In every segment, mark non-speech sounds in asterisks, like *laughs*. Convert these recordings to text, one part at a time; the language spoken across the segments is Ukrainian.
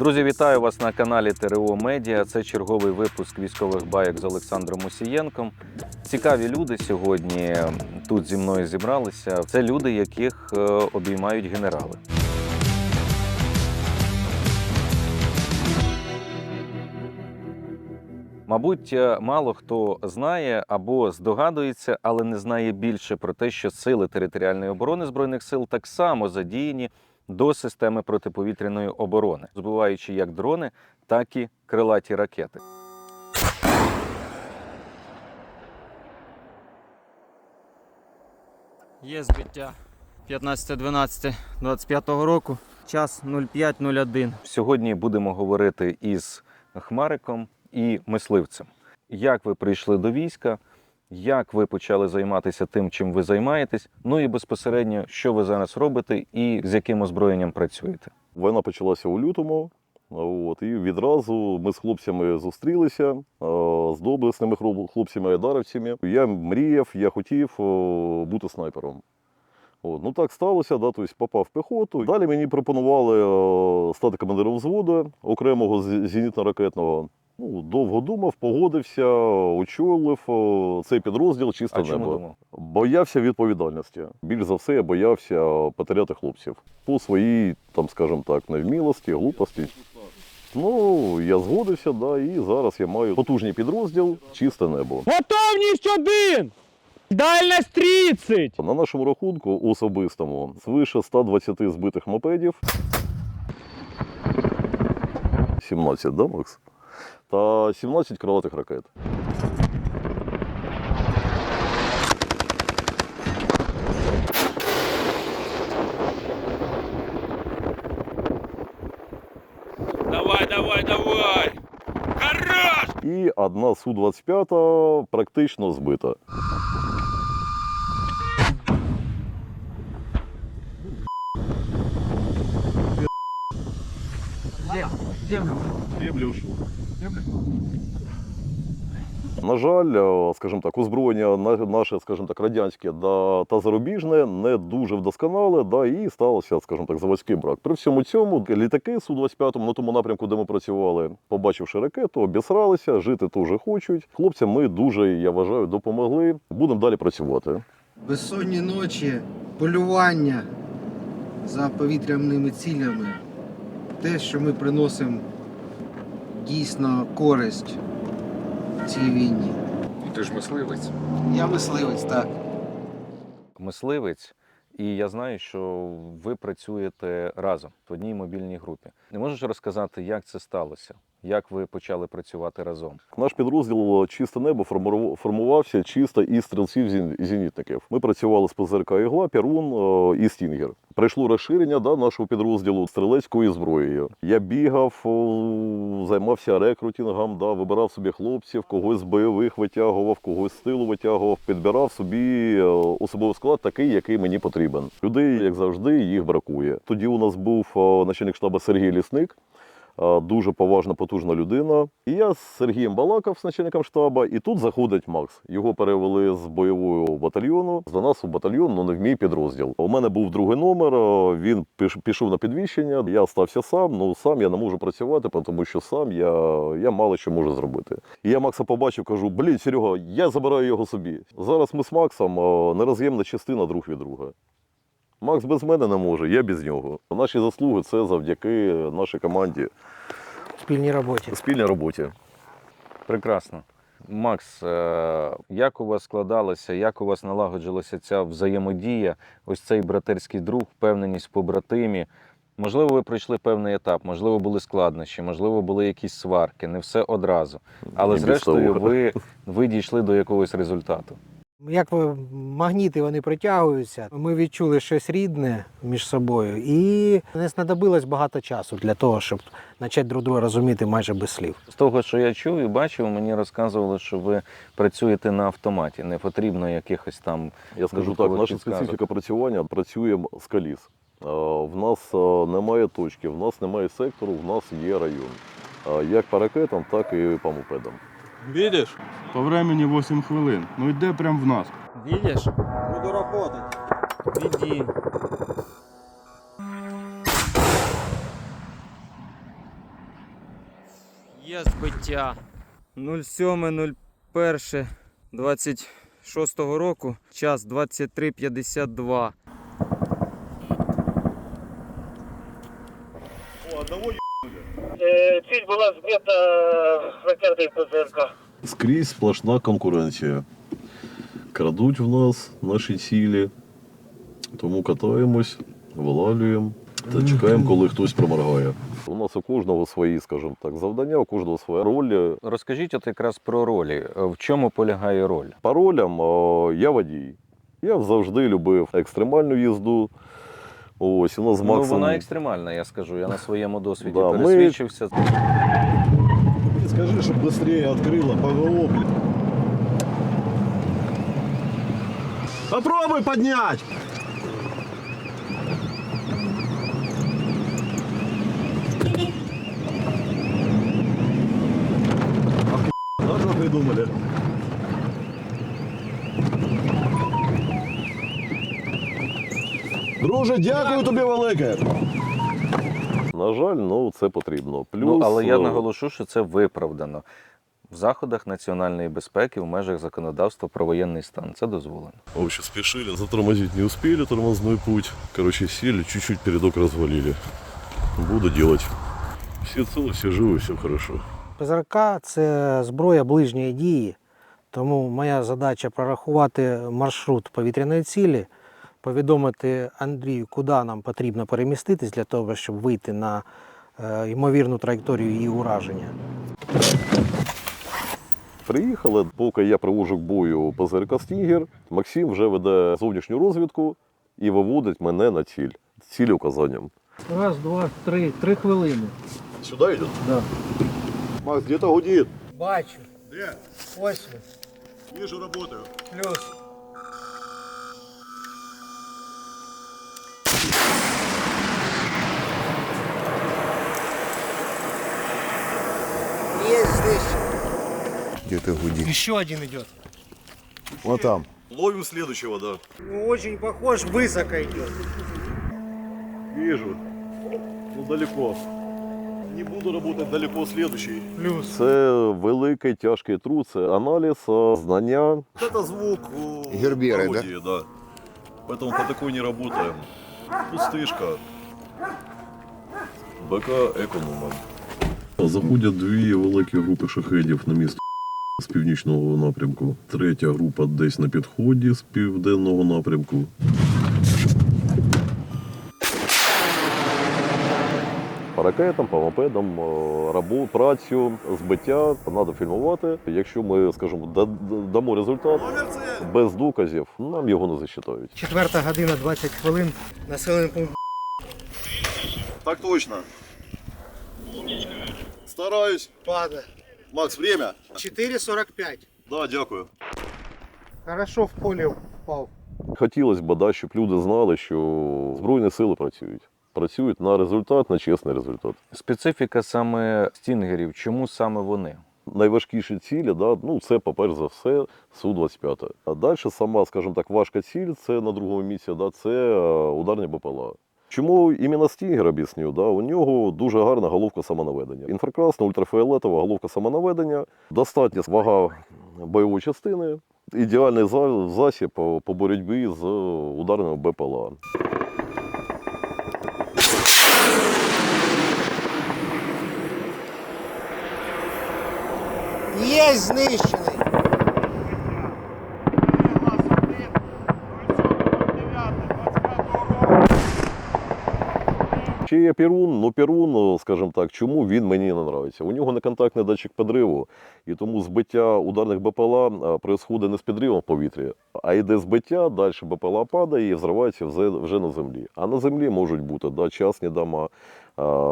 Друзі, вітаю вас на каналі ТРО Медіа. Це черговий випуск військових байок з Олександром Мусієнком. Цікаві люди сьогодні тут зі мною зібралися. Це люди, яких е, обіймають генерали. Мабуть, е, мало хто знає або здогадується, але не знає більше про те, що сили територіальної оборони збройних сил так само задіяні до системи протиповітряної оборони, збиваючи як дрони, так і крилаті ракети. Є збиття 15.12.25 року, час 05.01. Сьогодні будемо говорити із Хмариком і мисливцем. Як ви прийшли до війська? Як ви почали займатися тим, чим ви займаєтесь? Ну і безпосередньо, що ви зараз робите і з яким озброєнням працюєте? Війна почалася у лютому. От, і відразу ми з хлопцями зустрілися е, з доблесними хлопцями-айдаровцями. Я мріяв, я хотів е, бути снайпером. От, ну так сталося, да, тобто попав в піхоту. Далі мені пропонували е, стати командиром взводу окремого зенітно-ракетного. Ну, довго думав, погодився, очолив цей підрозділ чисте А чому небо. думав? Боявся відповідальності. Більш за все, я боявся потеряти хлопців по своїй, там, скажімо так, невмілості, глупості. Ну, я згодився, да, і зараз я маю потужний підрозділ, чисте небо. Готовність один! Дальність 30! На нашому рахунку особистому свише 120 збитих мопедів. 17, да, Макс? Та 17 крилатих ракет. Давай, давай, давай! Хорош! І одна Су-25 практично збита. На жаль, е, скажімо так, озброєння наше, скажімо так, радянське та зарубіжне не дуже вдосконале, да, і стався, скажімо так, заводський брак. При всьому цьому літаки Су-25 на тому напрямку, де ми працювали, побачивши ракету, обісралися, жити теж хочуть. Хлопцям ми дуже, я вважаю, допомогли. Будемо далі працювати. Безсонні ночі, полювання за повітряними цілями. Те, що ми приносимо дійсно користь цій війні. Ти ж мисливець. Я мисливець, так. Мисливець, і я знаю, що ви працюєте разом в одній мобільній групі. Не можеш розказати, як це сталося? Як ви почали працювати разом? Наш підрозділ чисте небо формувався чисто із стрільців зенітників. Ми працювали з ПЗРК Ігла, Перун е, і Стінгер. Прийшло розширення да, нашого підрозділу стрілецькою зброєю. Я бігав, займався рекрутингом, да, вибирав собі хлопців, когось з бойових витягував, когось з тилу витягував, підбирав собі е, особовий склад такий, який мені потрібен. Людей, як завжди, їх бракує. Тоді у нас був е, начальник штабу Сергій Лісник. Е, дуже поважна, потужна людина. І я з Сергієм балакав з начальником штабу, і тут заходить Макс. Його перевели з бойового батальйону до нас у батальйон, ну не в мій підрозділ. У мене був другий номер. е, Він пішов на підвищення. Я стався сам. Ну сам я не можу працювати, тому що сам я, я мало що можу зробити. І я Макса побачив, кажу: блін, Серега, я забираю його собі. Зараз ми з Максом е, нероз'ємна частина друг від друга. Макс без мене не може, я без нього. Наші заслуги це завдяки нашій команді Спільній роботі. спільній роботі. Прекрасно. Макс, е, як у вас складалося, як у вас налагоджувалася ця взаємодія, ось цей братерський друг, впевненість в побратимі? Можливо, ви пройшли певний етап, можливо, були складнощі, можливо, були якісь сварки, не все одразу. Але зрештою, ви, ви дійшли до якогось результату. Як ви- магніти вони притягуються, ми відчули щось рідне між собою, і не знадобилось багато часу для того, щоб почати друг друга розуміти майже без слів. З того, що я чув і бачив, мені розказували, що ви працюєте на автоматі, не потрібно якихось там Я скажу так, наша специфіка працювання працюємо з коліс. Е, В нас е, немає точки, в нас немає сектору, в нас є район. Е, Як по ракетам, так і по мопедам. Видишь? По времени 8 хвилин. Ну йде прям в нас. Видиш? Буду працювати. Веди. Є збиття. 07.01.26 року, час 23.52. Ціль була збита ракетою ПЗРК. Скрізь сплошна конкуренція. Крадуть в нас наші цілі, тому катаємось, вилалюємо та чекаємо, коли хтось проморгає. У нас у кожного свої, скажімо так, завдання, у кожного своя роль. Розкажіть от якраз про ролі. В чому полягає роль? По ролям о, я водій. Я завжди любив екстремальну їзду. Ось, у нас з Ну, вона екстремальна, я скажу. Я на своєму досвіді Да, ми- пересвідчився. Скажи, щоб швидше відкрила ПВО, блін. Попробуй поднять! А что придумали? Друже, дякую тобі велике. На жаль, ну це потрібно. Плюс, Ну, але я е, наголошу, що це виправдано. В заходах національної безпеки в межах законодавства про воєнний стан. Це дозволено. В общем, спешили, затормозить не успели, тормозной путь. Короче, сели, чуть-чуть передок развалили. Буду делать. Все целы, все живы, все хорошо. ПЗРК це зброя ближньої дії, тому моя задача прорахувати маршрут повітряної цілі, повідомити Андрію, куди нам потрібно переміститись для того, щоб вийти на е, ймовірну траєкторію її ураження. Приїхали, поки я привожу к бою ПЗРК Стінгер, Максим вже веде зовнішню розвідку і виводить мене на ціль. Ціль указанням. Раз, два, три, три хвилини. Сюди йде? Да. Макс, где-то гудит. Бачу. Де? Ось він. Вижу, работаю. Плюс. здесь. Где-то гудит. Еще один идет. Вот там. Ловим следующего, да. Ну, очень похож, высоко идет. Вижу. Ну далеко. Не буду работать далеко следующий. Плюс. Це великий тяжкий труд, це аналіз, а, знання. Это звук Герберы, пародии, да? Поэтому по такой не работаем. Пустышка. БК економом. Заходять дві великі групи шахедів на місто з північного напрямку. Третя група десь на підході з південного напрямку. По ракетам, по мопедам, е, рабу, працю, збиття треба фільмувати. Якщо ми, скажімо, да- да- дамо результат без доказів, нам його не засчитають. Четверта година 20 хвилин. Населений пункт. Так точно. Стараюсь. Падає. Макс, время. 4.45. Да, дякую. Хорошо в полі впав. Хотілося б, да, щоб люди знали, що Збройні сили працюють. Працюють на результат, на чесний результат. Специфіка саме стінгерів, чому саме вони? Найважкіші цілі, да, ну, це, по-перше за все, Су-25. А далі сама, скажімо так, важка ціль, це на другому місці, да, це е, ударні БПЛА. Чому іменно Стінгер об'ясню? Да? У нього дуже гарна головка самонаведення. Інфракрасна, ультрафіолетова головка самонаведення, достатня вага бойової частини, ідеальний засіб по боротьбі з ударними БПЛА. Є знищений. Ще є Перун, ну Перун, скажімо так, чому він мені не подобається? У нього неконтактний датчик підриву, і тому збиття ударних БПЛА відбувається не з підривом в повітрі, а йде збиття, далі БПЛА падає і взривається вже, на землі. А на землі можуть бути да, частні дома,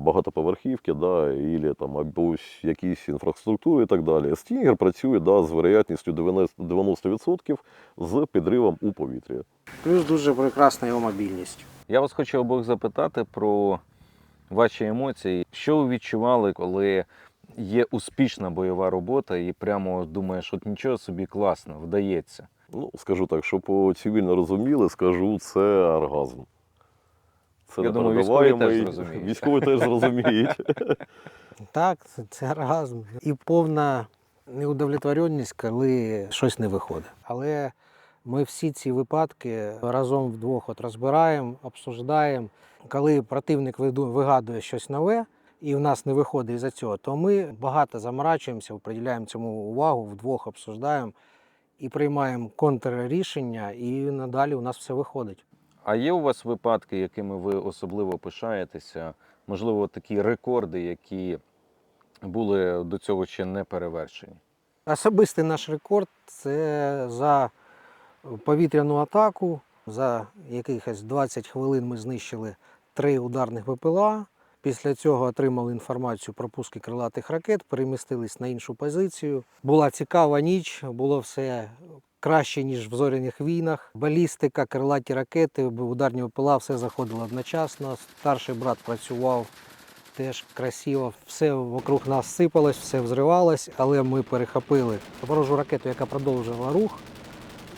багатоповерхівки, да, і там, або якісь інфраструктури і так далі. Стінгер працює да, з вероятністю 90% 90% з підривом у повітрі. Плюс дуже прекрасна його мобільність. Я вас хочу обох запитати про ваші емоції. Що ви відчували, коли є успішна бойова робота, і прямо думаєш, от нічого собі класно, вдається. Ну, скажу так, щоб цивільно розуміли, скажу, це оргазм. Це Я думаю, військові теж зрозуміють. Військові теж зрозуміють. *laughs* Так, це, це оргазм. І повна неудовлетвореність, коли щось не виходить. Але ми всі ці випадки разом вдвох от розбираємо, обсуждаємо. Коли противник вигадує щось нове, і в нас не виходить із-за цього, то ми багато заморачуємося, приділяємо цьому увагу, вдвох обсуждаємо і приймаємо контррішення, і надалі у нас все виходить. А є у вас випадки, якими ви особливо пишаєтеся? Можливо, такі рекорди, які були до цього ще не перевершені? Особистий наш рекорд це за повітряну атаку. За якихось 20 хвилин ми знищили три ударних БПЛА. Після цього отримали інформацію про пуски крилатих ракет, перемістились на іншу позицію. Була цікава ніч, було все краще, ніж в зоряних війнах. Балістика, крилаті ракети, ударні БПЛА, все заходило одночасно. Старший брат працював теж красиво. Все вокруг нас сипалось, все взривалось, але ми перехопили ворожу ракету, яка продовжувала рух,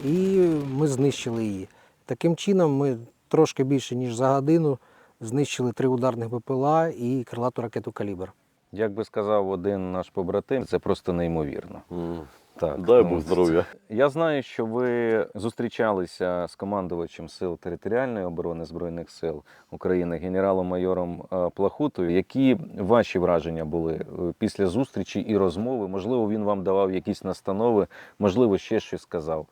і ми знищили її. Таким чином, ми трошки більше, ніж за годину, знищили три ударних БПЛА і крилату ракету Калібр. Як би сказав один наш побратим, це просто неймовірно. М. Так, Дай ну, Бог здоров'я. Я знаю, що ви зустрічалися з командувачем сил територіальної оборони Збройних сил України, генералом-майором е, Плахутою. Які ваші враження були е, після зустрічі і розмови? Можливо, він вам давав якісь настанови, можливо, ще щось сказав.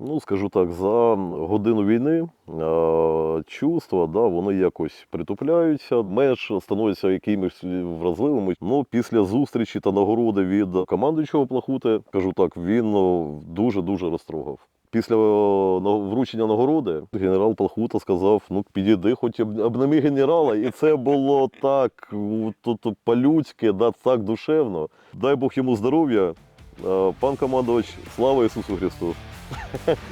Ну, скажу так, за годину війни е, чувства, да, вони якось притупляються, менш становляться якимись вразливими. Ну, після зустрічі та нагороди від командуючого Плахути, кажу так, він ну, дуже-дуже розтрогав. Після е, вручення нагороди генерал Плахута сказав: ну підійди, хоч об- обними генерала. І це було так по-людськи, да, так душевно. Дай Бог йому здоров'я. Е, Пан командувач, слава Ісусу Христу!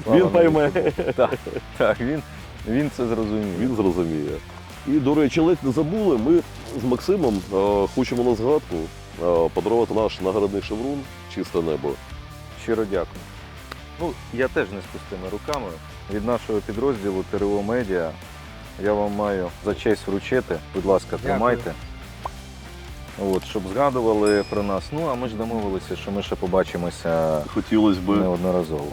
Слава Він пойме. Так, так він, він це зрозумів. Він зрозуміє. І, до речі, ледь не забули, ми з Максимом е, хочемо на згадку е, подарувати наш наградний шеврон Чисте небо. Щиро дякую. Ну, я теж не з пустими руками. Від нашого підрозділу ТРО Медіа я вам маю за честь вручити. Будь ласка, тримайте. От, щоб згадували про нас. Ну, а ми ж домовилися, що ми ще побачимося Хотілося б неодноразово.